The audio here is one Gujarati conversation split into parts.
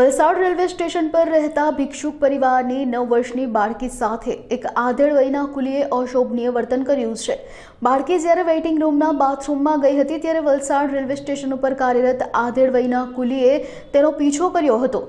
વલસાડ રેલવે સ્ટેશન પર રહેતા ભિક્ષુક પરિવારની નવ વર્ષની બાળકી સાથે એક આધેડ વયના કુલીએ અશોભનીય વર્તન કર્યું છે. બાળકી જ્યારે વેઇટિંગ રૂમના બાથરૂમમાં ગઈ હતી ત્યારે વલસાડ રેલવે સ્ટેશન ઉપર કાર્યરત આધેડ વયના કુલીએ તેનો પીછો કર્યો હતો.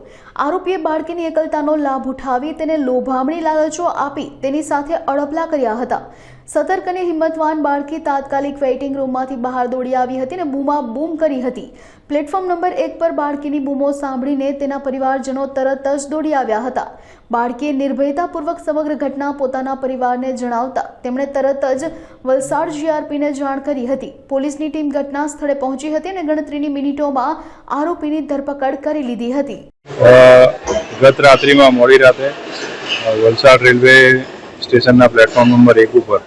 આરોપીએ બાળકીની એકલતાનો લાભ ઉઠાવી તેને લોભામણી લાલચો આપી તેની સાથે અડપલા કર્યા હતા. સતર્ક અને હિંમતવાન બાળકી તાત્કાલિક વેઇટિંગ રૂમમાંથી બહાર દોડી આવી હતી અને બૂમા બૂમ કરી હતી. પ્લેટફોર્મ નંબર એક પર બાળકીની બૂમો સાંભળીને તેના પરિવારજનો તરત જ દોડી આવ્યા હતા. બાળકીએ નિર્ભયતાપૂર્વક સમગ્ર ઘટના પોતાના પરિવારને જણાવતા તેમણે તરત જ વલસાડ જીઆરપીને જાણ કરી હતી. પોલીસની ટીમ ઘટના સ્થળે પહોંચી હતી અને ગણતરીની મિનિટોમાં આરોપીની ધરપકડ કરી લીધી હતી. ગત રાત્રિમાં મોડી રાતે વલસાડ રેલવે સ્ટેશનના પ્લેટફોર્મ નંબર એક ઉપર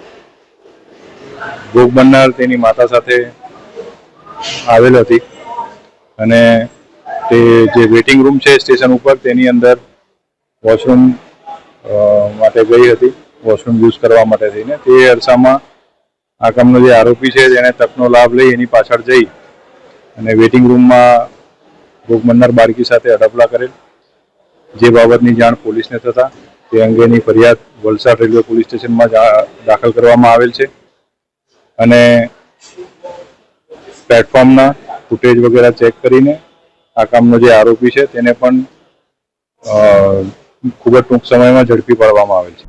ભોગ બનનાર તેની માતા સાથે આવેલ હતી. અને તે જે વેઇટિંગ રૂમ છે સ્ટેશન ઉપર તેની અંદર વોશરૂમ માટે ગઈ હતી. વોશરૂમ યુઝ કરવા માટે થઈને તે અરસામાં આ કામનો જે આરોપી છે તેણે તકનો લાભ લઈ એની પાછળ જઈ અને વેઇટિંગ રૂમમાં ભોગ બનનાર બાળકી સાથે અડપલા કરેલ. જે બાબતની જાણ પોલીસને થતા તે અંગેની ફરિયાદ વલસાડ રેલવે પોલીસ સ્ટેશનમાં દાખલ કરવામાં આવેલ છે. અને પ્લેટફોર્મના ફૂટેજ વગેરે ચેક કરીને આ કામનો જે આરોપી છે તેને પણ ખૂબ જ ટૂંક સમયમાં ઝડપી પાડવામાં આવેલ છે.